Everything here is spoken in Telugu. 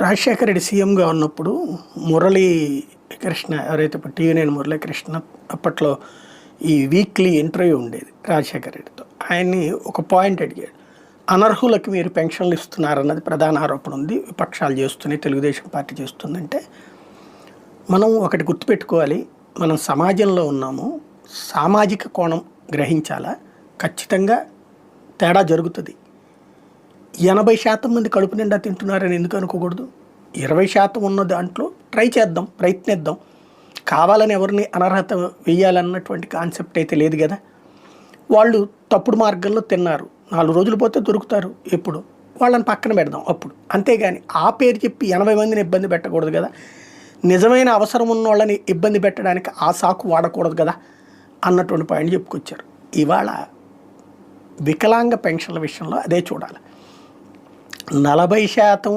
రాజశేఖర రెడ్డి సీఎంగా ఉన్నప్పుడు మురళీ కృష్ణ ఎవరైతే ఇప్పుడు టీవీనేని మురళీకృష్ణ అప్పట్లో ఈ వీక్లీ ఇంటర్వ్యూ ఉండేది రాజశేఖర రెడ్డితో. ఆయన్ని ఒక పాయింట్ అడిగాడు. అనర్హులకు మీరు పెన్షన్లు ఇస్తున్నారన్నది ప్రధాన ఆరోపణ ఉంది. విపక్షాలు చేస్తున్నాయి తెలుగుదేశం పార్టీ చేస్తుందంటే మనం ఒకటి గుర్తుపెట్టుకోవాలి. మనం సమాజంలో ఉన్నాము. సామాజిక కోణం గ్రహించాలా? ఖచ్చితంగా తేడా జరుగుతుంది. ఎనభై శాతం మంది కడుపు నిండా తింటున్నారని ఎందుకు అనుకోకూడదు? ఇరవై శాతం ఉన్న దాంట్లో ట్రై చేద్దాం ప్రయత్నిద్దాం. కావాలని ఎవరిని అనర్హత వేయాలన్నటువంటి కాన్సెప్ట్ అయితే లేదు కదా. వాళ్ళు తప్పుడు మార్గంలో తిన్నారు. నాలుగు రోజులు పోతే దొరుకుతారు. ఎప్పుడు? వాళ్ళని పక్కన పెడదాం అప్పుడు. అంతేగాని ఆ పేరు చెప్పి ఎనభై మందిని ఇబ్బంది పెట్టకూడదు కదా. నిజమైన అవసరం ఉన్న వాళ్ళని ఇబ్బంది పెట్టడానికి ఆ సాకు వాడకూడదు కదా అన్నటువంటి పాయింట్ చెప్పుకొచ్చారు. ఇవాళ వికలాంగ పెన్షన్ల విషయంలో అదే చూడాలి. నలభై శాతం